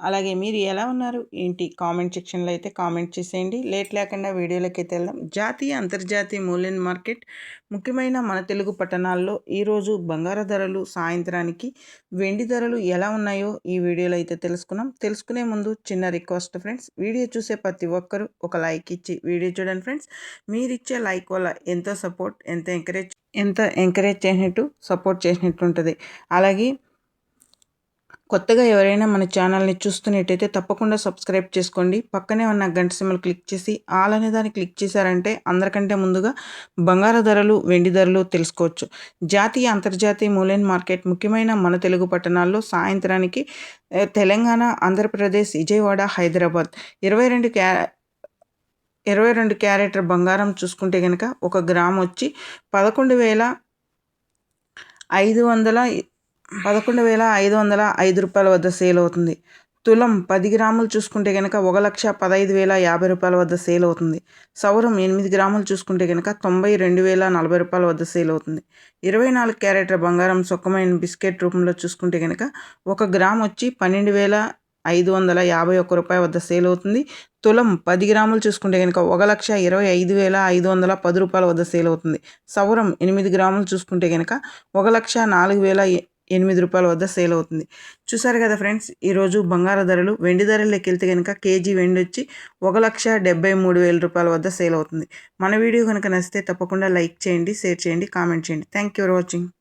అలాగే మీరు ఎలా ఉన్నారు? ఏంటి? కామెంట్ సెక్షన్లో అయితే కామెంట్ చేసేయండి. లేట్ లేకుండా వీడియోలోకి అయితే వెళ్దాం. జాతీయ అంతర్జాతీయ మూల్యం మార్కెట్ ముఖ్యమైన మన తెలుగు పట్టణాల్లో ఈరోజు బంగారు ధరలు సాయంత్రానికి వెండి ధరలు ఎలా ఉన్నాయో ఈ వీడియోలో అయితే తెలుసుకున్నాం. తెలుసుకునే ముందు చిన్న రిక్వెస్ట్ ఫ్రెండ్స్ వీడియో చూసే ప్రతి ఒక్కరు ఒక లైక్ ఇచ్చి వీడియో చూడండి ఫ్రెండ్స్. మీరు ఇచ్చే లైక్ వల్ల ఎంతో సపోర్ట్ ఎంత ఎంకరేజ్ ఎంత ఎంకరేజ్ చేసినట్టు సపోర్ట్ చేసినట్టు ఉంటుంది. అలాగే కొత్తగా ఎవరైనా మన ఛానల్ని చూస్తున్నట్టయితే తప్పకుండా సబ్స్క్రైబ్ చేసుకోండి. పక్కనే ఉన్న గంట సిమ్మలు క్లిక్ చేసి ఆల్ అనే దాన్ని క్లిక్ చేశారంటే అందరికంటే ముందుగా బంగారు ధరలు వెండి ధరలు తెలుసుకోవచ్చు. జాతీయ అంతర్జాతీయ మూలైన మార్కెట్ ముఖ్యమైన మన తెలుగు పట్టణాల్లో సాయంత్రానికి తెలంగాణ ఆంధ్రప్రదేశ్ విజయవాడ హైదరాబాద్. ఇరవై రెండు క్యా ఇరవై రెండు క్యారెటర్ బంగారం చూసుకుంటే కనుక ఒక గ్రామ్ వచ్చి పదకొండు వేల ఐదు వందల పదకొండు వేల ఐదు వందల ఐదు రూపాయల వద్ద సేల్ అవుతుంది. తులం పది గ్రాములు చూసుకుంటే కనుక ఒక లక్ష పదహైదు వేల యాభై రూపాయల వద్ద సేల్ అవుతుంది. సౌరం ఎనిమిది గ్రాములు చూసుకుంటే కనుక తొంభై రెండు వేల నలభై రూపాయల వద్ద సేల్ అవుతుంది. ఇరవై నాలుగు క్యారెట్ల బంగారం సుఖమైన బిస్కెట్ రూపంలో చూసుకుంటే కనుక ఒక గ్రామ్ వచ్చి పన్నెండు వేల ఐదు వందల యాభై ఒక్క రూపాయల వద్ద సేల్ అవుతుంది. తులం పది గ్రాములు చూసుకుంటే కనుక ఒక లక్ష ఇరవై ఐదు వేల ఐదు వందల పది రూపాయల వద్ద సేల్ అవుతుంది. సౌరం ఎనిమిది గ్రాములు చూసుకుంటే కనుక ఒక లక్ష నాలుగు వేల ఎనిమిది రూపాయల వద్ద సేల్ అవుతుంది. చూసారు కదా ఫ్రెండ్స్ ఈరోజు బంగారు ధరలు వెండి ధరలకి వెళ్తే కనుక కేజీ వెండి వచ్చి ఒక లక్ష డెబ్బై మూడు వేల రూపాయల వద్ద సేల్ అవుతుంది. మన వీడియో కనుక నచ్చితే తప్పకుండా లైక్ చేయండి షేర్ చేయండి కామెంట్ చేయండి. Thank you for watching